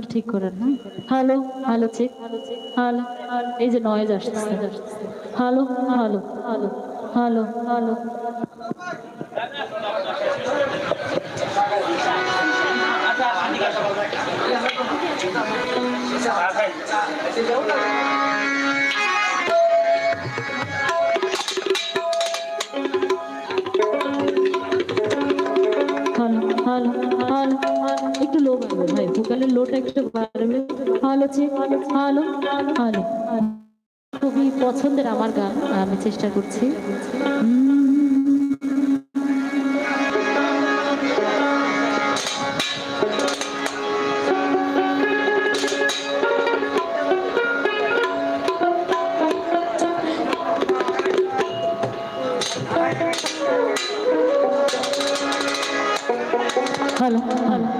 Vocal ঠিক করেন না। হ্যালো হ্যালো চেক হ্যালো, এই যে নয়েজ আসছে hello hello hello hello hello. Hello হবে ভাই। ভোকালের লোটা একটু বাড়বে। ভালো আছে ভালো ভালো। খুবই পছন্দের আমার গান আমি চেষ্টা করছি। Hello, hello.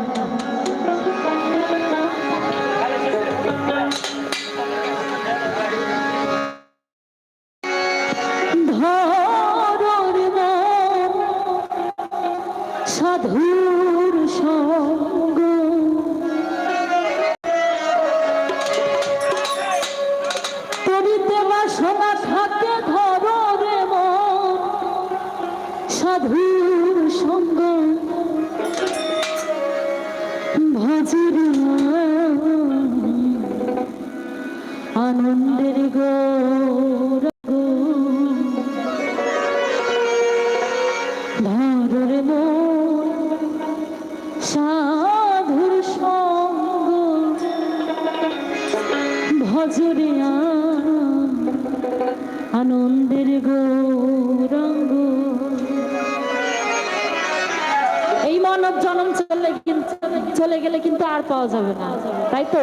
চলে চলে গেলে কিন্তু আর পাওয়া যাবে না। তাই তো?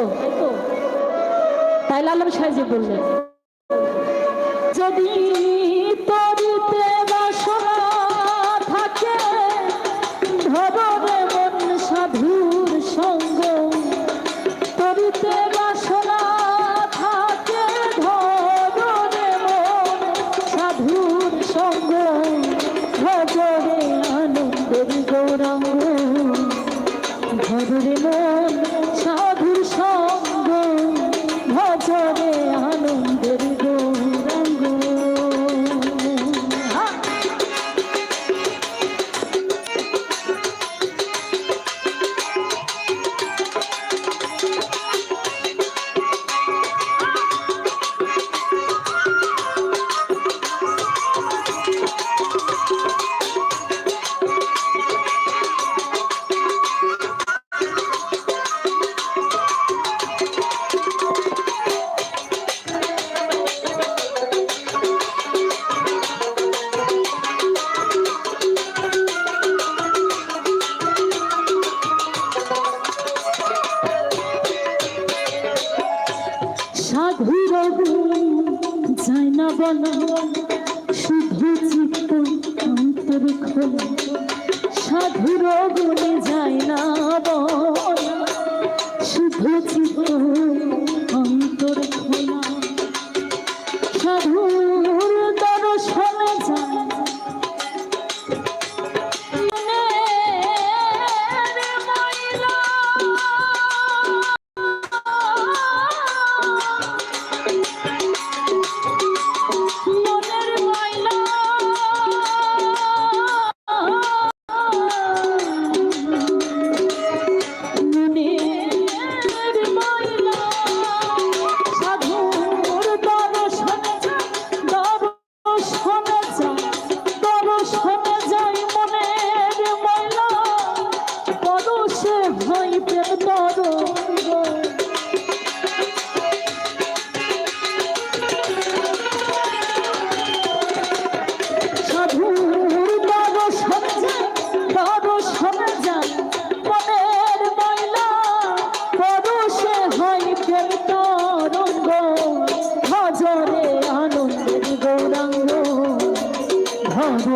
তাই লালন সাহেজি বললেন, যদি রগুনে যায় না শুধু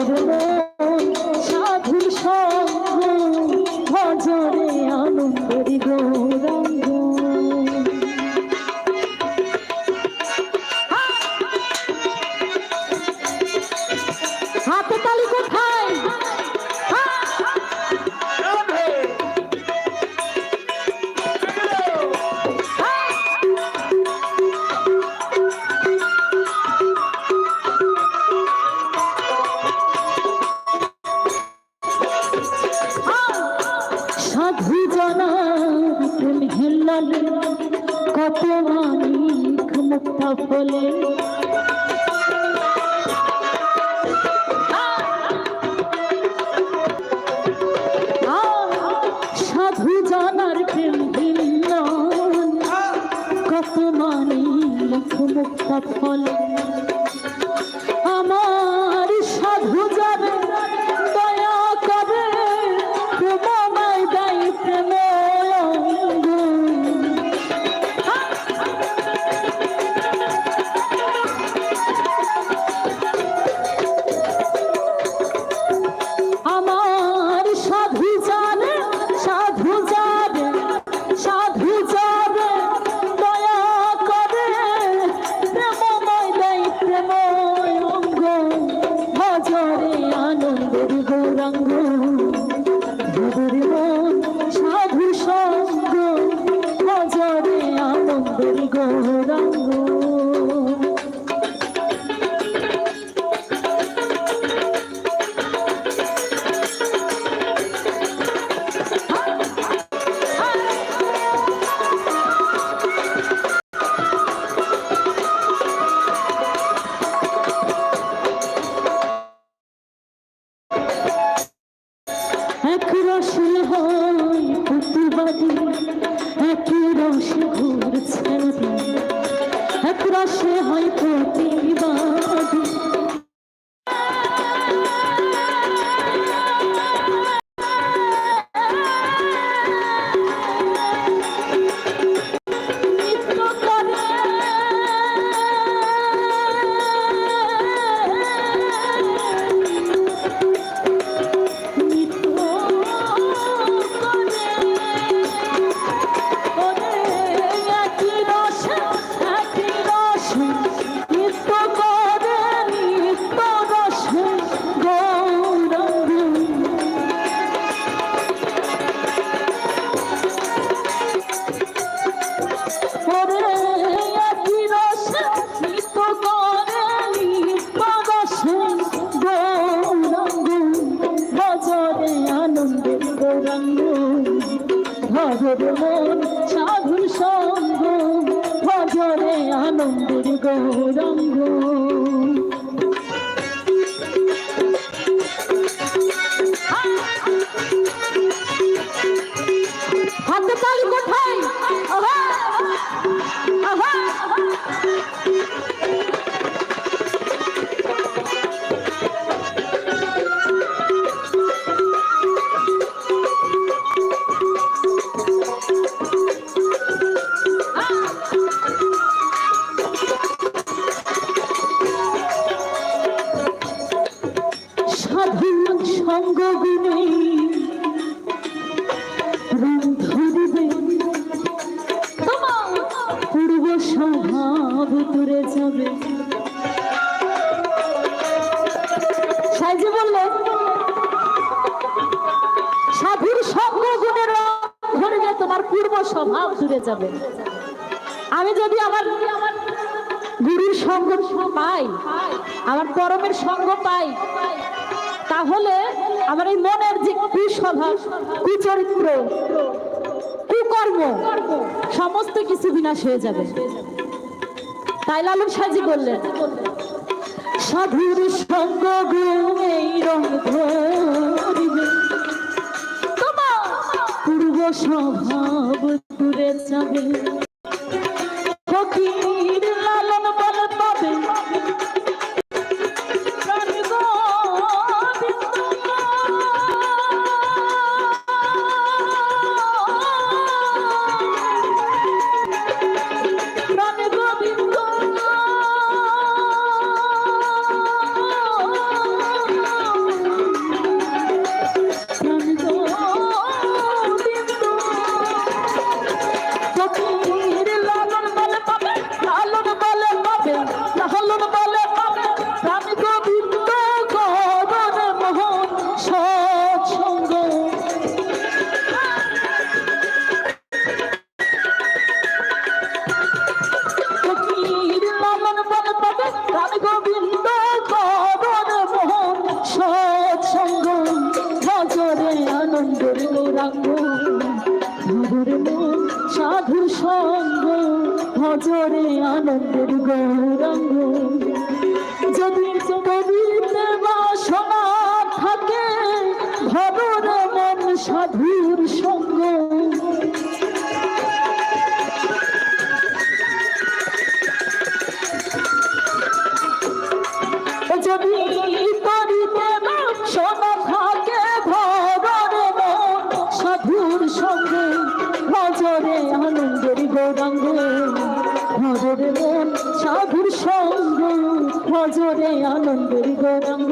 মধুর মালিক মুক্তা ফলে সাধু জানার প্রেম ভিন্ন কত মালিক মুক্তা ফলে কালজি বলল, সাধুর সঙ্গ গুণের ধরে তোমার পূর্ব স্বভাব দূরে যাবে। আমি যদি আমার গুরুর সঙ্গ পাই, আমার পরমের সঙ্গ পাই, তাহলে আমার এই মনের যে কুস্বভাব কুচরিত্র, কুকর্ম, সমস্ত কিছু বিনাশ হয়ে যাবে। তাই লালন সাজি বললেন সাধুর সঙ্গ এই রং ধরিবে। তোমার পূর্ব স্বভাব দূরে যাবে যদি করিতে বাসনা থাকে ভবর মন সাধুর সঙ্গে ভজরে আনন্দের গৌরাঙ্গ মন সাধুর সঙ্গ ভজরে আনন্দের গৌরাঙ্গ